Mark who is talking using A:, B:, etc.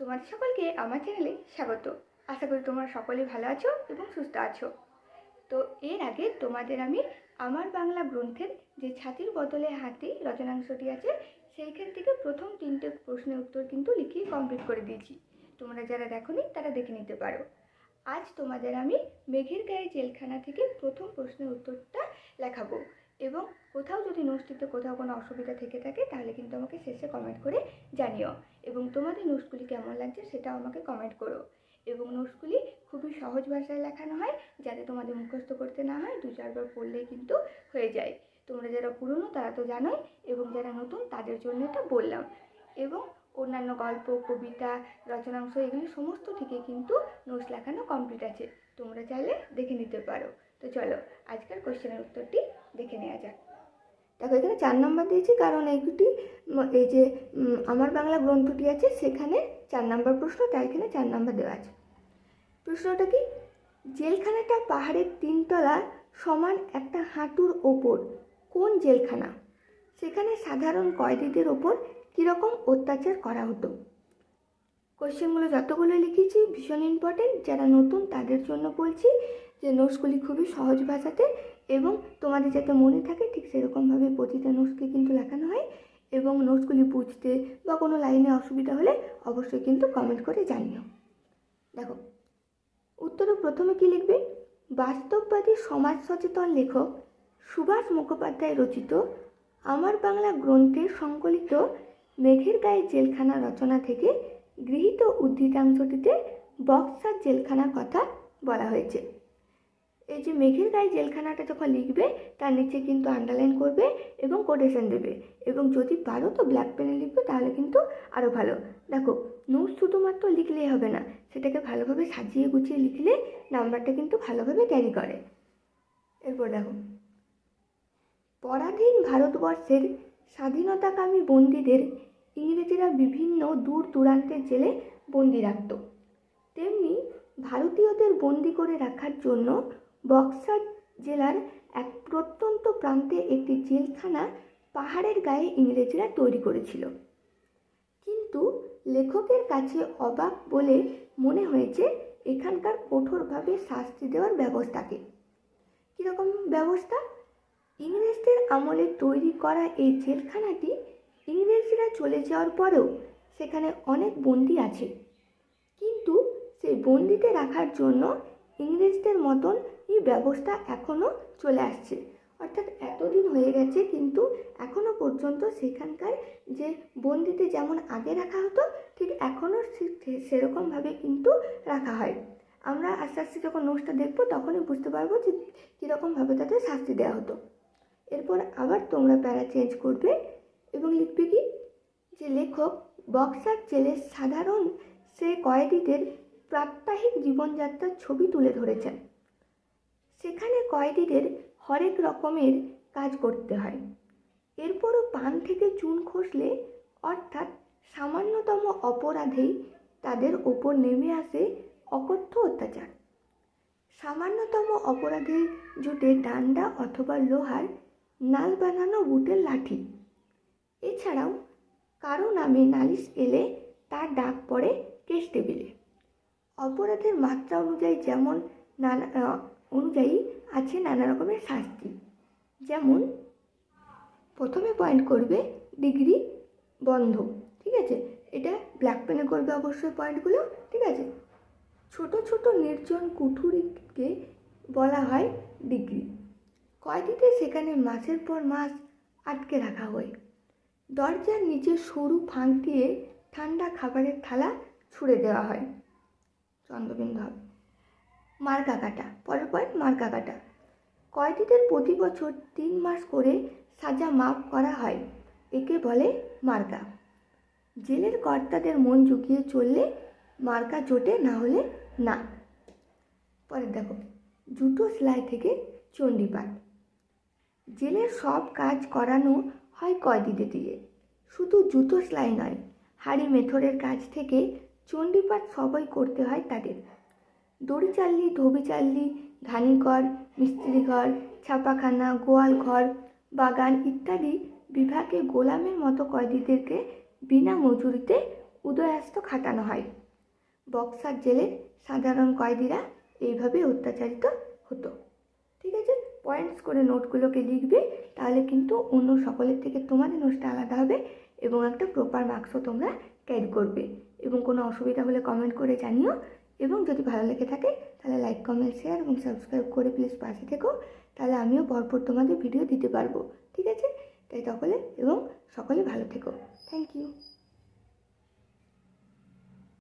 A: তোমাদের সকলকে আমার চ্যানেলে স্বাগত। আশা করি তোমরা সকলেই ভালো আছো এবং সুস্থ আছো। তো এর আগে তোমাদের আমি আমার বাংলা গ্রন্থের যে ছাতির বদলে হাতি রচনাংশটি আছে, সেইখান থেকে প্রথম তিনটে প্রশ্নের উত্তর কিন্তু লিখিয়ে কমপ্লিট করে দিয়েছি। তোমরা যারা দেখোনি, তারা দেখে নিতে পারো। আজ তোমাদের আমি মেঘের গায়ে জেলখানা থেকে প্রথম প্রশ্নের উত্তরটা লেখাবো। এবং কোথাও যদি নোটসটিতে কোথাও কোনো অসুবিধা থেকে থাকে, তাহলে কিন্তু আমাকে শেষে কমেন্ট করে জানিও। এবং তোমাদের নোটসগুলি কেমন লাগছে সেটাও আমাকে কমেন্ট করো। এবং নোটসগুলি খুবই সহজ ভাষায় লেখানো হয়, যাতে তোমাদের মুখস্থ করতে না হয় দু চারবার পড়লেই কিন্তু হয়ে যায়। তোমরা যারা পুরনো, তারা তো জানোই, এবং যারা নতুন, তাদের জন্য এটা বললাম। এবং অন্যান্য গল্প, কবিতা, রচনাংশ, এগুলি সমস্ত থেকে কিন্তু নোটস লেখানো কমপ্লিট আছে। তোমরা চাইলে দেখে নিতে পারো। তো চলো, আজকের কোশ্চেনের উত্তরটি দেখে নেওয়া যাক। দেখো, এখানে চার নম্বর দিয়েছি, কারণ এই দুটি এই যে আমার বাংলা গ্রন্থটি আছে, সেখানে চার নম্বর প্রশ্ন, তাই এখানে চার নম্বর দেওয়া আছে। প্রশ্নটা কি? জেলখানাটা পাহাড়ের তিনতলা, সমান একটা হাঁটুর ওপর। কোন জেলখানা? সেখানে সাধারণ কয়েদিদের ওপর কীরকম অত্যাচার করা হতো? কোশ্চেনগুলো যতগুলো লিখেছি, ভীষণ ইম্পর্টেন্ট যারা নতুন, তাদের জন্য বলছি যে নোটসগুলি খুবই সহজ ভাষাতে এবং তোমাদের যাতে মনে থাকে, ঠিক সেরকমভাবে প্রতিটা নোটসকে কিন্তু লেখানো হয় এবং নোটসগুলি বুঝতে বা কোনো লাইনে অসুবিধা হলে অবশ্যই কিন্তু কমেন্ট করে জানিও। দেখো, উত্তরে প্রথমে কি লিখবে? বাস্তববাদী সমাজ সচেতন লেখক সুভাষ মুখোপাধ্যায় রচিত আমার বাংলা গ্রন্থে সংকলিত মেঘের গায়ে জেলখানা রচনা থেকে গৃহীত উদ্ধৃতাংশটিতে বক্সার জেলখানার কথা বলা হয়েছে। এই যে মেঘের গায়ে জেলখানাটা যখন লিখবে, তার নিচে কিন্তু আন্ডারলাইন করবে এবং কোটেশন দেবে। এবং যদি পারো তো ব্ল্যাক পেনে লিখবে, তাহলে কিন্তু আরও ভালো। দেখো নোট শুধুমাত্র লিখলেই হবে না, সেটাকে ভালোভাবে সাজিয়ে গুছিয়ে লিখলে নাম্বারটা কিন্তু ভালোভাবে ক্যারি করে। এরপর দেখো, পরাধীন ভারতবর্ষের স্বাধীনতাকামী বন্দীদের ইংরেজিরা বিভিন্ন দূর দূরান্তের জেলে বন্দি রাখত। তেমনি ভারতীয়দের বন্দি করে রাখার জন্য বক্সার জেলার এক প্রত্যন্ত প্রান্তে একটি জেলখানা পাহাড়ের গায়ে ইংরেজরা তৈরি করেছিল। কিন্তু লেখকের কাছে অবাক বলে মনে হয়েছে এখানকার কঠোরভাবে শাস্তি দেওয়ার ব্যবস্থাকে। কীরকম ব্যবস্থা? ইংরেজদের আমলে তৈরি করা এই জেলখানাটি ইংরেজরা চলে যাওয়ার পরেও সেখানে অনেক বন্দি আছে। কিন্তু সেই বন্দিতে রাখার জন্য ইংরেজদের মতন এই ব্যবস্থা এখনও চলে আসছে। অর্থাৎ এতদিন হয়ে গেছে কিন্তু এখনও পর্যন্ত সেখানকার যে বন্দিতে যেমন আগে রাখা হতো, ঠিক এখনও সেরকমভাবে কিন্তু রাখা হয়। আমরা আস্তে আস্তে যখন নোটসটা দেখব তখনই বুঝতে পারব যে কীরকমভাবে তাদের শাস্তি দেওয়া হতো। এরপর আবার তোমরা প্যারা চেঞ্জ করবে এবং লিখবে কি? যে লেখক, বক্সার জেলের সাধারণ সে কয়েদিদের প্রাত্যহিক জীবনযাত্রার ছবি তুলে ধরেছেন। সেখানে কয়েদিদের হরেক রকমের কাজ করতে হয়। এরপরও পান থেকে চুন খসলে অর্থাৎ সামান্যতম অপরাধেই তাদের ওপর নেমে আসে অকথ্য অত্যাচার। সামান্যতম অপরাধে জুটে ডান্ডা অথবা লোহার নাল বানানো বুটের লাঠি। এছাড়াও কারও নামে নালিশ এলে তার ডাক পড়ে কেস টেবিলে। অপরাধের মাত্রা অনুযায়ী যেমন নানা অনুযায়ী আছে নানা রকমের শাস্তি। যেমন, প্রথমে পয়েন্ট করবে ডিগ্রি বন্ধ, ঠিক আছে? এটা ব্ল্যাক পেনে করবে অবশ্যই পয়েন্টগুলো ঠিক আছে? ছোট ছোট, নির্জন, কুঠুরিকে বলা হয় ডিগ্রি কয়েদিতে সেখানে মাসের পর মাস আটকে রাখা হয়। দরজার নিচে সরু ফাঁক দিয়ে ঠান্ডা খাবারের থালা ছুঁড়ে দেওয়া হয়। চন্দ্রবিন্দু হবে। মার্কা কাটা। পরের পয়েন্ট মার্কা কাটা। কয়েদিদের প্রতি বছর তিন মাস করে সাজা মাপ করা হয়, একে বলে মার্কা। জেলের কর্তাদের মন ঝুঁকিয়ে চললে মার্কা জোটে না হলে না। পরে দেখো জুতো সেলাই থেকে চণ্ডীপাঠ জেলের সব কাজ করানো হয় কয়েদিদের দিয়ে। শুধু জুতো সেলাই নয়, হাড়ি মেথরের কাজ থেকে চণ্ডীপাঠ সবই করতে হয় তাদের। দড়ি চাল্লি, ধোবি চাল্লি ঘানিঘর, মিস্ত্রিঘর, ছাপাখানা গোয়াল ঘর বাগান ইত্যাদি বিভাগে গোলামের মতো কয়েদিদেরকে বিনা মজুরিতে উদয়াস্ত খাটানো হয়। বক্সার জেলের সাধারণ কয়েদিরা এইভাবে অত্যাচারিত হতো। ঠিক আছে? পয়েন্টস করে নোটগুলোকে লিখবে, তাহলে কিন্তু অন্য সকলের থেকে তোমাদের নোটসটা আলাদা হবে এবং একটা প্রপার মার্কসও তোমরা ক্যারি করবে। এবং কোনো অসুবিধা হলে কমেন্ট করে জানিও। এবং যদি ভালো লেগে থাকে তাহলে লাইক কমেন্ট শেয়ার এবং সাবস্ক্রাইব করে প্লিজ পাশে থেকো। তাহলে আমিও পরপর তোমাদের ভিডিও দিতে পারব। ঠিক আছে? তাই সকলে এবং সকলে ভালো থেকো। Thank you